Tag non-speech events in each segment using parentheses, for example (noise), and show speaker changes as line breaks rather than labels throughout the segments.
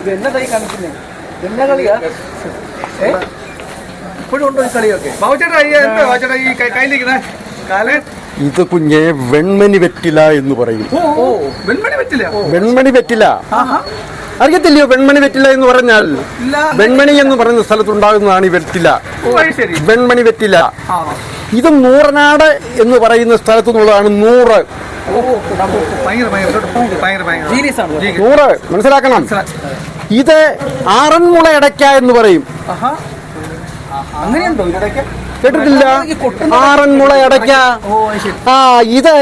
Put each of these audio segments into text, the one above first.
ഇത് എന്നതായി കാണിക്കുന്നത് എന്നാ കളിയാ ഏ? ഇപ്പോഴും ഉണ്ടോ ഈ കളിയൊക്കെ? ബാബുച്ചേട്ടാ ഈ എന്താ ബാബുച്ചേട്ടാ ഈ കൈ- കയ്യിലിരിക്കുന്നെ? കാൽ?
ഇത് കുഞ്ഞെ വെൺമണി വെറ്റില എന്ന് പറയും.
വെൺമണി
വെറ്റില?
ആഹാ.
അറിയത്തില്ലയോ വെൺമണി വെറ്റില എന്ന് പറഞ്ഞാൽ? വെൺമണി എന്ന് പറയുന്ന സ്ഥലത്തുണ്ടാകുന്നതാണ് ഈ വെറ്റില.
ഓ ശരി.
വെൺമണി വെറ്റില.
ആ.
ഇത് നൂറനാട് എന്ന് പറയുന്ന സ്ഥലത്തു നിന്നുള്ളതാണ് നൂറ്.
ഓ ഓ, ഭയങ്കര ഭയങ്കര ഭയങ്കര ഭയങ്കര. സീരിയസ് ആണ്.
നൂറ്. മനസ്സിലാക്കണം. ഇത് ആറന്മുള ഇടയ്ക്ക എന്ന് പറയും.
ആഹാ. അങ്ങനെയുണ്ടോ ഇവിടേക്ക്
കേട്ടിട്ടില്ല. ആറന്മുള അടയ്ക്ക. ആ ഇത്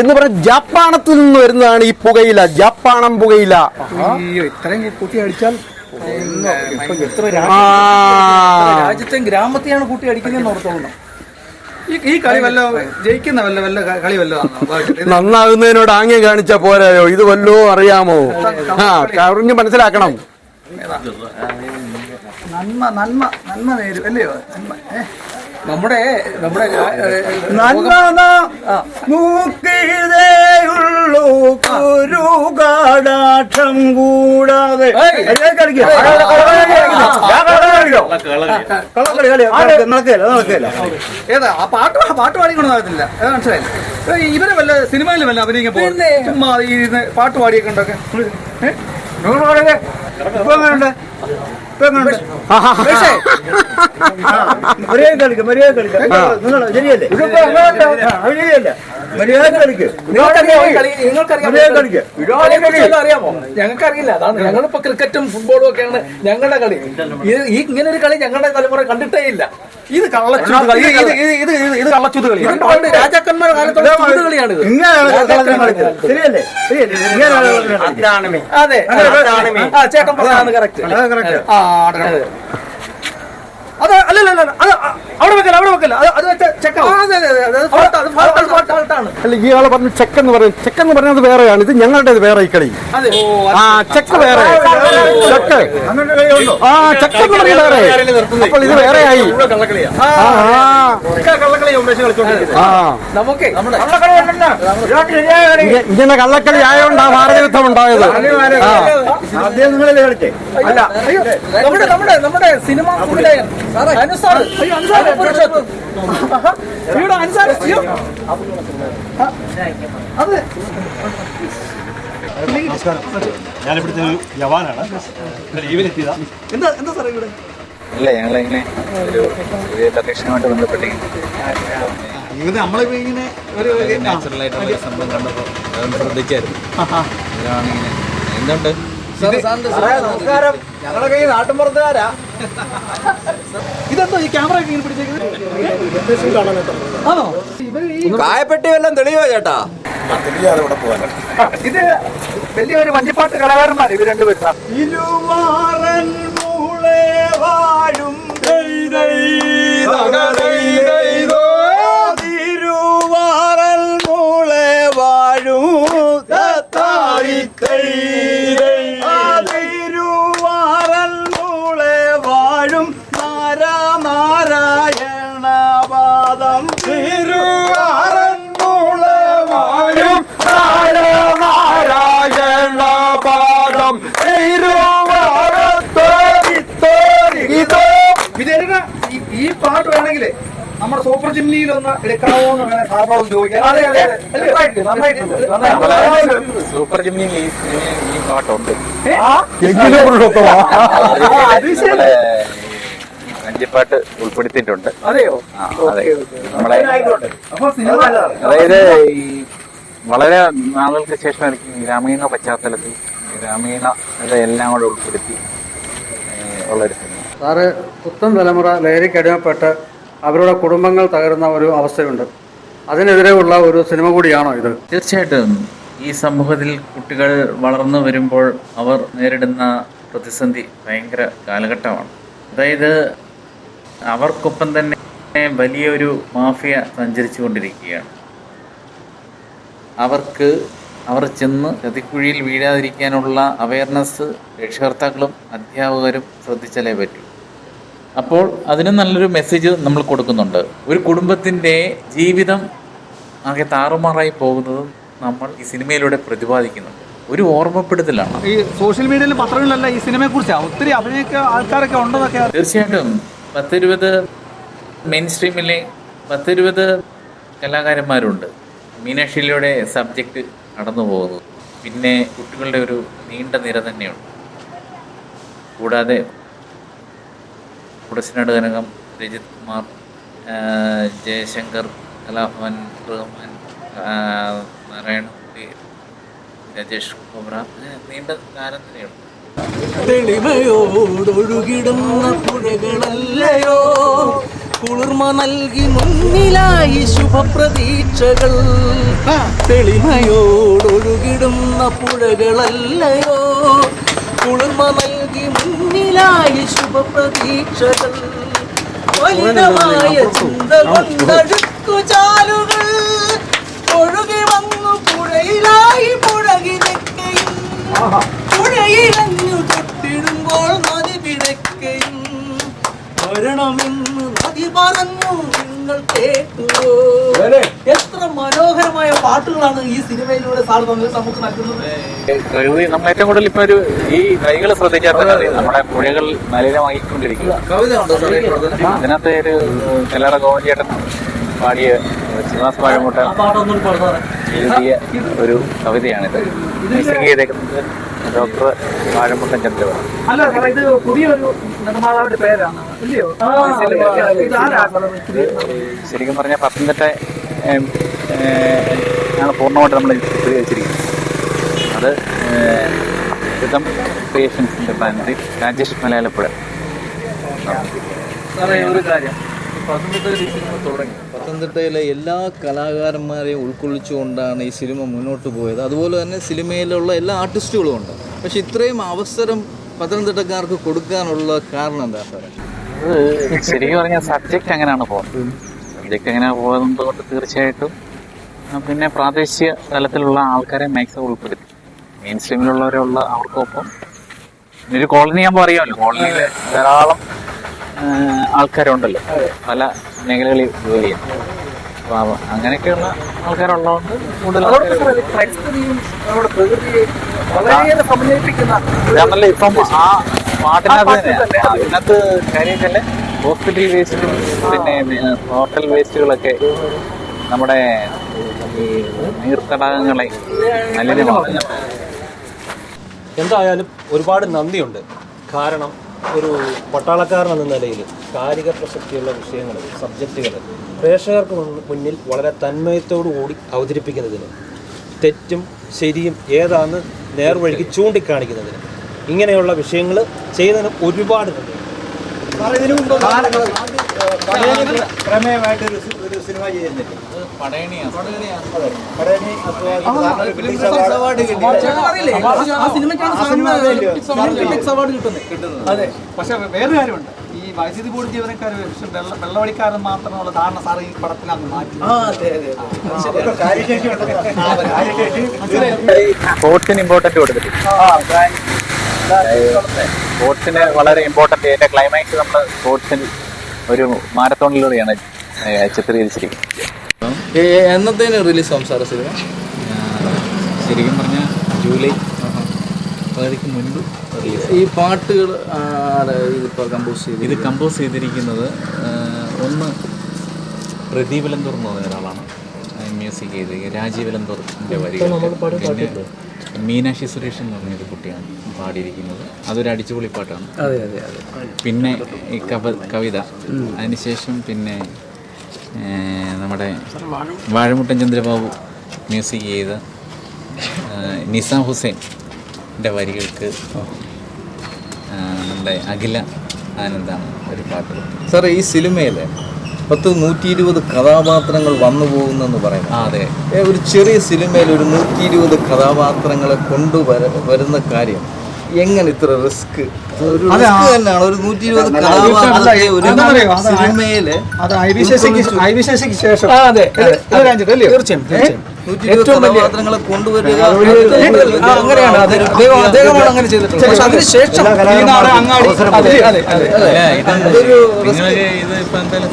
എന്ന് പറഞ്ഞ ജപ്പാണത്തിൽ നിന്ന് വരുന്നതാണ് ഈ പുകയില. ജപ്പാണം പുകയില.
അയ്യോ ഇത്രയും കൂട്ടി അടിച്ചാൽ ഇപ്പൊ എത്ര രാ-
ആ.
രാജ്യത്തെയും ഗ്രാമത്തെയാണ് കൂട്ടി അടിക്കുന്നതെന്ന് ഓർത്തോളണം. ഈ ഈ കളി വല്ല ജയിക്കുന്ന വല്ല വല്ല കളി വല്ല (laughs)
നന്നാകുന്നതിനോട് ആംഗ്യം കാണിച്ച പോരായോ? ഇത് വല്ലോ അറിയാമോ? ആ കറിഞ്ഞ് മനസ്സിലാക്കണം.
നന്മ നന്മ നന്മ നേരും അല്ലയോ? നന്മ നമ്മുടെ നമ്മുടെ നമ്മുടെ
മൂക്കിതേയുള്ളൂ ഒരു കാടാക്ഷം കൂടാതെ.
ഏതാ ആ പാട്ട് പാട്ട് പാടിക്കൊണ്ടാകത്തില്ല ഏതാ മനസ്സിലായില്ല? ഇവരെ വല്ല സിനിമയിൽ വല്ല അഭിനയിക്കാൻ പോകും ചുമ്മാ ഈ പാട്ട് പാടിയൊക്കെ ഉണ്ടൊക്കെ?
ഇപ്പൊ എങ്ങനെയുണ്ട് ഇപ്പൊ എങ്ങനെയുണ്ട്
പക്ഷേ,
മര്യാദ കളിക്കാം മര്യാദ കളിക്കാം. നിങ്ങൾ ശരിയല്ലേ? ആ, ശരിയല്ല?
അറിയാമോ ഞങ്ങൾക്കറിയില്ല. അതാണ് ഞങ്ങളിപ്പോ ക്രിക്കറ്റും ഫുട്ബോളും ഒക്കെയാണ് ഞങ്ങളുടെ കളി. ഇത് ഇങ്ങനെ ഒരു കളി ഞങ്ങളുടെ തലമുറ കണ്ടിട്ടേ ഇല്ല. ഇത് കള്ളച്ചൂത് കളി. ഇത് ഇത് ഇത് കള്ളച്ചൂത് കളി. രാജാക്കന്മാരുടെ കാലത്തുള്ള ചൂത്
കളിക്കുന്നത്.
അതെ. ആ ചേട്ടൻ പറഞ്ഞതാണ് കറക്റ്റ്. ആ. അതെ. അല്ലല്ല അല്ല അത് അവിടെ വെക്കല്ല അവിടെ വെക്കല്ല. അത് അത്
അല്ല ഇയാളെ പറഞ്ഞ ചെക്ക് എന്ന് പറയും. ചെക്ക് എന്ന് പറഞ്ഞത് വേറെയാണ്. ഇത് ഞങ്ങളുടേത് വേറെ ഈ കളി.
അതെ. ഓ
ആ ചെക്ക് വേറെ. ചെക്ക് ആ ചെക്ക് എന്ന് വേറെ. അപ്പോൾ ഇത്
വേറെ
ആയി ഇങ്ങനെ കള്ളക്കളി ആയതുകൊണ്ടാ ഭാരതയുദ്ധം ഉണ്ടായത്.
അല്ല നമ്മുടെ നമ്മുടെ സിനിമ ആഹാ. ഇവിടെ ആ, അതെ.
ഞാനിവിടുത്തെ ഒരു ജവാനാണ് ലീവിലെത്തിയതാ.
എന്താ എന്താ സാറേ ഇവിടെ?
ഇല്ല ഞങ്ങളിങ്ങനെ ഒരു ലൊക്കേഷനുമായിട്ട് ബന്ധപ്പെട്ടിരിക്കുന്നു.
ഇത് നമ്മളിപ്പോ ഇങ്ങനെ ഒരു
നാച്ചുറൽ ആയിട്ടുള്ള സംഭവം ഇതാണ് ഇങ്ങനെ എന്തുണ്ട്?
നമസ്കാരം. ഞങ്ങളുടെ കൈ നാട്ടുമ്പുറത്തുകാരാ.
ഇതെന്തോ ഈ ക്യാമറ ഇങ്ങനെ പിടിച്ചേക്കുന്നത്? ആണോ? ഇവർ ഈ
കായപ്പെട്ടി വല്ലതും തെളിയോ ചേട്ടാ?
ഇത് വലിയൊരു വഞ്ചിപ്പാട്ട് കലാകാരന്മാർ ഇവർ രണ്ടുപേരും.
ഇരുമാറൻ മൂളേ വാഴും
സൂപ്പർ ജിമ്മിയിൽ ഒന്ന് എടുക്കാമോ എന്ന് വേണേ സാറിനോട് ചോദിക്കാം
സൂപ്പർ ജിമ്മിയിൽ ഈ പാട്ടുണ്ട്. വഞ്ചിപ്പാട്ട് ഉൾപ്പെടുത്തിയിട്ടുണ്ട്.
അതെയോ?
നമ്മളെ
സിനിമ
അതായത് ഈ വളരെ നാളുകൾക്ക് ശേഷം എനിക്ക് ഗ്രാമീണ പശ്ചാത്തലത്തിൽ ഗ്രാമീണ എല്ലാം കൂടെ ഉൾപ്പെടുത്തി ഉള്ളൊരു സിനിമ.
സാറ് പുത്തൻ തലമുറ ലഹരിക്ക് അടിമപ്പെട്ട് അവരുടെ കുടുംബങ്ങൾ തകരുന്ന ഒരു അവസ്ഥയുണ്ട്. അതിനെതിരെയുള്ള ഒരു സിനിമ കൂടിയാണോ ഇത്?
തീർച്ചയായിട്ടും. ഈ സമൂഹത്തിൽ കുട്ടികൾ വളർന്നു വരുമ്പോൾ അവർ നേരിടുന്ന പ്രതിസന്ധി ഭയങ്കര കാലഘട്ടമാണ്. അതായത് അവർക്കൊപ്പം തന്നെ വലിയൊരു മാഫിയ സഞ്ചരിച്ചു കൊണ്ടിരിക്കുകയാണ്. അവർക്ക് അവർ ചെന്ന് ചതിക്കുഴിയിൽ വീഴാതിരിക്കാനുള്ള അവയർനെസ് രക്ഷകർത്താക്കളും അധ്യാപകരും ശ്രദ്ധിച്ചാലേ പറ്റൂ. അപ്പോൾ അതിന് നല്ലൊരു മെസ്സേജ് നമ്മൾ കൊടുക്കുന്നുണ്ട്. ഒരു കുടുംബത്തിന്റെ ജീവിതം ആകെ താറുമാറായി പോകുന്നതും നമ്മൾ ഈ സിനിമയിലൂടെ പ്രതിപാദിക്കുന്നുണ്ട്. ഒരു ഓർമ്മപ്പെടുത്തലാണ്.
ഈ സോഷ്യൽ മീഡിയയിൽ പത്രങ്ങളിലല്ല ഈ സിനിമയെ കുറിച്ചാണ് ഒത്തിരി അഭിനയിക്ക ആൾക്കാരൊക്കെ ഉണ്ടെന്നൊക്കെ
തീർച്ചയായിട്ടും. പത്തിരുപത് മെയിൻ സ്ട്രീമിലെ പത്തിരുപത് കലാകാരന്മാരുണ്ട്. മീനാക്ഷിയിലൂടെ സബ്ജക്റ്റ് കടന്നു പോകുന്നു. പിന്നെ കുട്ടികളുടെ ഒരു നീണ്ട നിര തന്നെയുണ്ട്. കൂടാതെ കുടശനാട് കനകം രജിത് കുമാർ ജയശങ്കർ കലാഭവൻ റഹ്മാൻ നാരായണൻകുട്ടി രാജേഷ് കോബ്ര അങ്ങനെ നീണ്ട താരം തന്നെയുണ്ട്
തെളിമയോടൊഴുകിടുന്ന പുഴകളല്ലയോ? കുളിർമ നൽകി മുന്നിലായി ശുഭപ്രതീക്ഷകൾ. തെളിമയോടൊഴുകിടുന്ന പുഴകളല്ലയോ? കുളിർമ നൽകി മുന്നിലായി ശുഭപ്രതീക്ഷകൾ. മലിനമായ ചിന്ത കൊണ്ടഴുക്കു ചാലുകൾ. ഒഴുകി വന്നു പുഴയിലായി പുഴകി നിൽക്കയും. പുഴയിലഞ്ഞു തൊട്ടിടുമ്പോൾ നദി പിടയ്ക്കയും വരണമെന്ന് നദി പറഞ്ഞു നിങ്ങൾ കേട്ടുവോ എത്ര മനോഹരമായ പാട്ടുകളാണ് ഈ സിനിമയിലൂടെ സാർ നമുക്ക് നമുക്ക് നൽകുന്നത്.
നമ്മൾ ഏറ്റവും കൂടുതൽ ഇപ്പൊ ഒരു ഈ വരികൾ ശ്രദ്ധിച്ചാൽ നമ്മുടെ പുഴകൾ മലിനമായിക്കൊണ്ടിരിക്കുക.
കവിത ഉണ്ടോ സാറേ?
അതിനകത്ത് ഒരു കല്ലറ ഗോവഞ്ചേട്ടൻ പാടിയ ശ്രീനിവാസ് പാഴമുട്ട.
പാട്ടൊന്നും പാടുന്നതാണ്
എഴുതിയ ഒരു കവിതയാണിത്. മ്യൂസിക് ചെയ്തേക്കുന്നത് ഡോക്ടർ വാഴമുട്ടൻ ചന്ദ്രബാബു
അല്ല സാറേ ഇത് പുതിയൊരു നിർമ്മാതാവിന്റെ പേരാണ്. ഇല്ലയോ? ഇതാരാ സാറേ പുതിയ
ശരിക്കും പറഞ്ഞാൽ പത്തനംതിട്ട ആണ് പൂർണമായിട്ട് നമ്മൾ ചിത്രീകരിച്ചിരിക്കുന്നത് അത് വിധം പേഷ്യൻസിന്റെ ബാനറിൽ രാജേഷ് മലയാളപ്പുഴ.
സാറേ ഒരു കാര്യം.
പത്തനംതിട്ടയിലെ എല്ലാ കലാകാരന്മാരെയും ഉൾക്കൊള്ളിച്ചുകൊണ്ടാണ് ഈ സിനിമ മുന്നോട്ട് പോയത്. അതുപോലെ തന്നെ സിനിമയിലുള്ള എല്ലാ ആർട്ടിസ്റ്റുകളും ഉണ്ട്. പക്ഷെ ഇത്രയും അവസരം പത്തനംതിട്ടക്കാർക്ക് കൊടുക്കാനുള്ള കാരണം എന്താ
ശരിക്കും പറഞ്ഞാൽ സബ്ജക്റ്റ് അങ്ങനെയാണ് പോകുന്നത് സബ്ജക്റ്റ് അങ്ങനെ പോകുന്നത് കൊണ്ട് തീർച്ചയായിട്ടും പിന്നെ പ്രാദേശിക തലത്തിലുള്ള ആൾക്കാരെ മാക്സിമം ഉൾപ്പെടുത്തി. മെയിൻ സ്ട്രീമിലുള്ളവരുള്ള അവർക്കൊപ്പം. ഒരു കോളനി ഞാൻ അറിയാമല്ലോ കോളനിയിൽ ധാരാളം ആൾക്കാരുണ്ടല്ലോ. പല മേഖലകളിൽ ജോലി ചെയ്യുന്നു. അങ്ങനെയൊക്കെയുള്ള ആൾക്കാരുള്ളതുകൊണ്ട് കൂടുതൽ ഇപ്പം ആ പാട്ടിനകത്ത് തന്നെ അതിനകത്ത് കാര്യമൊക്കെ ഹോസ്പിറ്റൽ വേസ്റ്റും പിന്നെ ഹോട്ടൽ വേസ്റ്റുകളൊക്കെ നമ്മുടെ ഈ നീർത്തടാകങ്ങളെ മലിനമാക്കുന്നു.
എന്തായാലും ഒരുപാട് നന്ദിയുണ്ട്. കാരണം ഒരു പട്ടാളക്കാരനെന്ന നിലയിൽ കാലിക പ്രസക്തിയുള്ള വിഷയങ്ങൾ സബ്ജക്റ്റുകൾ പ്രേക്ഷകർക്ക് മുന്നിൽ വളരെ തന്മയത്തോടു കൂടി അവതരിപ്പിക്കുന്നതിന് തെറ്റും ശരിയും ഏതാണെന്ന് നേർവഴിക്ക് ചൂണ്ടിക്കാണിക്കുന്നതിന് ഇങ്ങനെയുള്ള വിഷയങ്ങൾ ചെയ്യുന്നതിന് ഒരുപാട്
ഒരു സിനിമ ചെയ്യുന്നില്ല
അതെ.
പക്ഷെ വേറെ കാര്യമുണ്ട്. ഈ വൈദ്യുതി ബോർഡ് ജീവനക്കാർ വെള്ള വെള്ളവടിക്കാരൻ മാത്രമുള്ള ധാരണ സാർ ഈ പടത്തിനകത്ത് മാറ്റി.
ആ അതെ അതെ
സ്പോർട്സിന് ഇമ്പോർട്ടന്റ് കൊടുത്തിട്ട് സ്പോർട്സിന് വളരെ ഇമ്പോർട്ടന്റ് എന്റെ ക്ലൈമാക്സ് നമ്മൾ സ്പോർട്സിൽ ഒരു മാരത്തോണിലൂടെയാണ് ചിത്രീകരിച്ചിരിക്കുന്നത്.
എന്നത്തേന് റിലീസ് ആവും സാറേ സിനിമ?
ശരിക്കും പറഞ്ഞാൽ ജൂലൈ പകുതിക്ക് മുൻപ് റിലീസ്
ഈ പാട്ടുകൾ ഇതിപ്പോൾ കമ്പോസ് ചെയ്ത്
ഇത് കമ്പോസ് ചെയ്തിരിക്കുന്നത് ഒന്ന് പ്രദീപ് വെലന്തൂർ എന്ന് പറഞ്ഞ ഒരാളാണ്. മ്യൂസിക് ചെയ്ത് രാജീവ് വെലന്തൂറിന്റെ വരികൾ പിന്നെ മീനാക്ഷി സുരേഷ് എന്ന് പറഞ്ഞൊരു കുട്ടിയാണ് പാടിയിരിക്കുന്നത്. അതൊരു അടിച്ചുപൊളി പാട്ടാണ്.
അതെ അതെ അതെ.
പിന്നെ ഈ കവ കവിത. അതിനുശേഷം പിന്നെ നമ്മുടെ വാഴമുട്ടൻ ചന്ദ്രബാബു മ്യൂസിക് ചെയ്ത നിസ ഹുസൈന്റെ വരികൾക്ക് നമ്മുടെ അഖില ആനന്ദാണ് ഒരു പാട്ട്
സാറേ ഈ സിനിമയിൽ പത്ത് നൂറ്റി ഇരുപത് കഥാപാത്രങ്ങൾ വന്നു പോകുന്നെന്ന് പറയുന്നത്.
അതെ.
ഒരു ചെറിയ സിനിമയിൽ ഒരു നൂറ്റി ഇരുപത് കഥാപാത്രങ്ങളെ കൊണ്ടുവര വരുന്ന കാര്യം എങ്ങനെ ഇത്ര റിസ്ക് ഒരു റിസ്ക് തന്നെയാണ്. ഒരു നൂറ്റി ഇരുപത് കഥാപാത്രത്തെ ഒരു
സിനിമയിൽ
തീർച്ചയായും. ഏറ്റവും വലിയ
കൊണ്ടുവരിക.
ആ, അങ്ങനെയാണ്. അദ്ദേഹമാണ് അങ്ങനെ ചെയ്തിട്ടുള്ളത്. പക്ഷെ അതിനുശേഷം ഈ നാട് അങ്ങാടി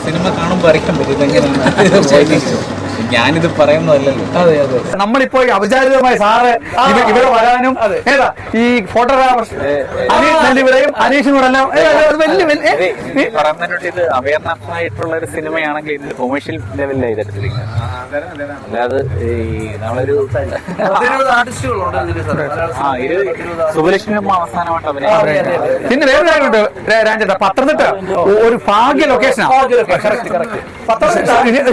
സിനിമ കാണുമ്പോൾ അറിയാൻ പറ്റും. (laughs) ഞാനിത് പറയുന്നതല്ലല്ലോ.
അതെ അതെ.
നമ്മളിപ്പോ ഔപചാരികമായി സാറ് ഇവ- ഇവിടെ വരാനും ഏതാ ഈ ഫോട്ടോഗ്രാഫർ അനീഷ് അവയർനെസ്സായിട്ടുള്ള അനീഷും കൂടെ എല്ലാം ഏ, അത് വലിയ
ഇത് അവയർനെസ് ആയിട്ടുള്ള ഒരു സിനിമയാണെങ്കിൽ ഇത് കൊമേഴ്ഷ്യൽ ലെവലിലാണ് ഇതെടുത്തിരിക്കുന്നത് അല്ലാതെ ഈ നമ്മളൊരു ആ ഇത് സുബലക്ഷ്മി അമ്മ അവസാനമായിട്ട്
പിന്നെ വേറെ കാര്യമുണ്ട് രാജേട്ടാ പത്തനംതിട്ട. ഒരു ഭാഗ്യ ലൊക്കേഷനാണ് പത്തനംതിട്ട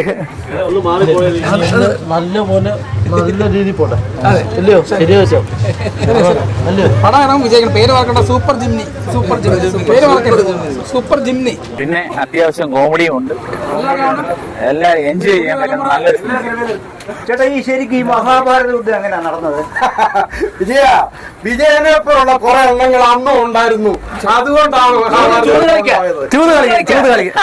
നല്ലപോലെ നല്ല രീതിയിൽ പോട്ടെ. അല്ലയോ?
പടം വിജയിക്കണം. പേര് മറക്കണ്ട. Super Jimny. Super Jimny. പേര് മറക്കരുത് സൂപ്പർ ജിംനി.
പിന്നെ അത്യാവശ്യം കോമഡിയും ഉണ്ട്. എല്ലാരും എൻജോയ് ചെയ്യാൻ പറ്റുന്ന നല്ലൊരു സിനിമ
ചേട്ടാ ഈ ശരിക്കും ഈ മഹാഭാരത യുദ്ധം എങ്ങനെയാ നടന്നത്? വിജയ വിജയനെ പോലുള്ള കുറെ എണ്ണങ്ങൾ അന്നും ഉണ്ടായിരുന്നു. അതുകൊണ്ടാണ് കളിക്കുക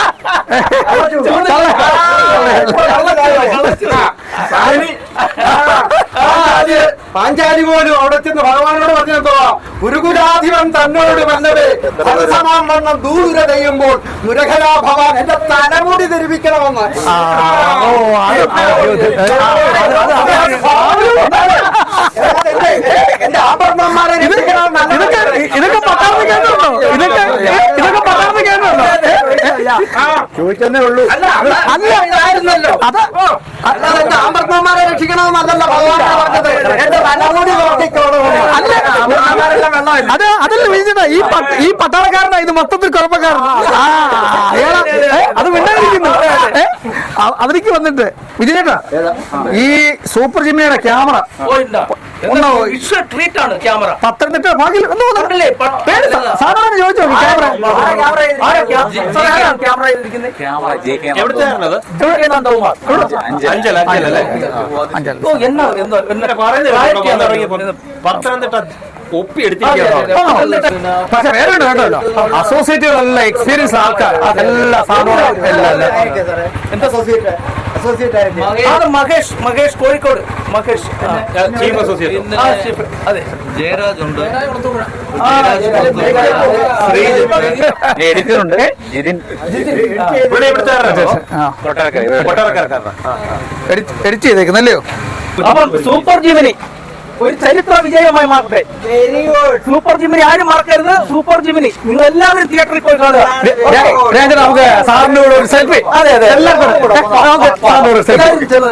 പാഞ്ചാലി പോലും അവിടെ ചെന്ന് ഭഗവാനോട് പറഞ്ഞെന്തോ ഗുരുകുലാധിപൻ തന്നോട് വന്നവേ തത്സമാം വണ്ണം ദൂര ചെയ്യുമ്പോൾ മുരഖലാ ഭവാൻ എന്റെ തലമുടി ധരിപ്പിക്കണമെന്ന് ഓ എന്റെ ആഭരണന്മാരെ ഇതൊക്കെ പട്ടാർന്ന് കേട്ടോ ഇതൊക്കെ ഇതൊക്കെ പട്ടാർന്ന് കേട്ടോ ചോദിച്ചെന്നേ ഉള്ളൂ അല്ല അല്ല അതായിരുന്നല്ലോ അതാ അല്ലാതെ അല്ല ആഭരണന്മാരെ രക്ഷിക്കണമെന്നല്ല ഭഗവാൻ പറഞ്ഞത്. എന്റെ തലമുടി അത് അതല്ല വിളിച്ചത്. ഈ ഈ പട്ടാളക്കാരനാ ഇത് മൊത്തത്തിൽ കുഴപ്പക്കാരൻ. അയാളാ. അത് മിണ്ടാതിരിക്കുന്നു. അതിലേക്ക് വന്നിട്ട്. വിജയേട്ടാ ഈ സൂപ്പർ ജിമ്മിയുടെ ക്യാമറ. ഉണ്ടോ
ട്രീറ്റ് ആണ് ക്യാമറ.
പത്തനംതിട്ട ഭാഗ്യം. സാധാരണ ചോദിച്ചോ ക്യാമറ?
പത്തനംതിട്ട
പക്ഷെ വേറെ ഉണ്ട് കേട്ടോ അസോസിയേറ്റുകളെല്ലാം എക്സ്പീരിയൻസ് ആൾക്കാർ അതെല്ലാം
അത് Mahesh Mahesh Kozhikode. Mahesh
chief associate.
അതെ.
ജയരാജ് ഉണ്ട്.
ഇവിടെ ഇവിടുത്തെ
കൊട്ടാരക്കര.
എഡിറ്റ് ചെയ്തേക്കുന്നല്ലയോ
അപ്പം സൂപ്പർ ജീവനി ഒരു ചരിത്ര വിജയമായി മാറട്ടെ. സൂപ്പർ ജിമിനി ആരും മറക്കരുത്. സൂപ്പർ ജിമിനി നിങ്ങൾ എല്ലാവരും തിയേറ്ററിൽ പോയി കാണുക.
നമുക്ക് സാറിന്റെ കൂടെ ഒരു സെൽഫി
അതെ അതെ
എല്ലാവർക്കും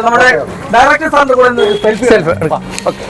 നമ്മുടെ ഡയറക്ടർ സാറിന്റെ കൂടെ സെൽഫി
സെൽഫി ഓക്കെ